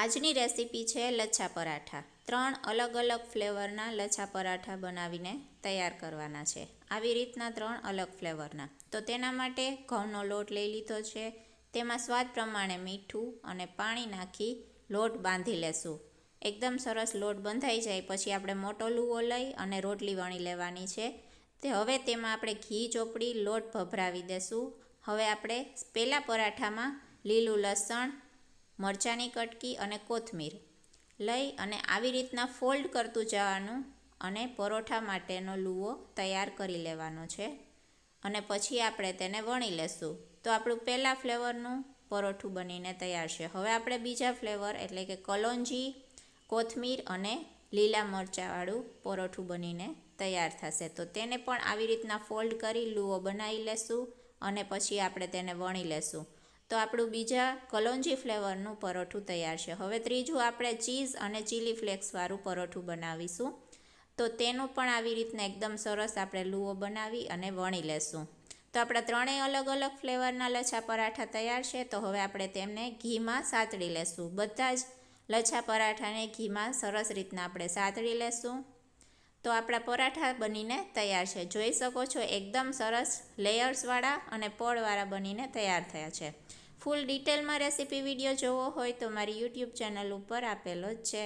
આજની રેસીપી છે લચ્છા પરાઠા. ત્રણ અલગ અલગ ફ્લેવરના લચ્છા પરાઠા બનાવીને તૈયાર કરવાના છે. આવી રીતના ત્રણ અલગ ફ્લેવરના. તો તેના માટે ઘઉંનો લોટ લઈ લીધો છે. તેમાં સ્વાદ પ્રમાણે મીઠું અને પાણી નાખી લોટ બાંધી લેશું. એકદમ સરસ લોટ બંધાઈ જાય પછી આપણે મોટો લુવો લઈ અને રોટલી વણી લેવાની છે. તે હવે તેમાં આપણે ઘી ચોપડી લોટ ભભરાવી દેશું. હવે આપણે પહેલાં પરાઠામાં લીલું લસણ મરચાંની કટકી અને કોથમીર. લઈ અને આવી રીતના ફોલ્ડ કરતું જવાનું અને પરોઠા માટેનો લુવો તૈયાર કરી લેવાનો છે. અને પછી આપણે તેને વણી લેશું. તો આપણું પહેલાં ફ્લેવરનું પરોઠું બનીને તૈયાર છે. હવે આપણે બીજા ફ્લેવર એટલે કે કલોંજી, કોથમીર અને લીલા મરચાંવાળું પરોઠું બનીને તૈયાર થશે. તો તેને પણ આવી રીતના ફોલ્ડ કરી લુવો બનાવી લેશું અને પછી આપણે તેને વણી લેશું. તો આપણું બીજા કલોંજી ફ્લેવરનું પરોઠું તૈયાર છે. હવે ત્રીજું આપણે ચીઝ અને ચીલી ફ્લેક્સવાળું પરોઠું બનાવીશું. તો તેનું પણ આવી રીતના એકદમ સરસ આપણે લુઓ બનાવી અને વણી લેશું. તો આપણા ત્રણેય અલગ અલગ ફ્લેવરના લચ્છા પરાઠા તૈયાર છે. તો હવે આપણે તેમને ઘીમાં સાતળી લેશું. બધા જ લચ્છા પરાઠાને ઘીમાં સરસ રીતના આપણે સાતળી લેશું. તો આપણા પરાઠા બનીને તૈયાર છે. જોઈ શકો છો, એકદમ સરસ લેયર્સવાળા અને પડવાળા બનીને તૈયાર થયા છે. ફૂલ ડિટેલમાં રેસીપી વીડિયો જોવો હોય તો મારી યુટ્યુબ ચેનલ ઉપર આપેલો જ છે.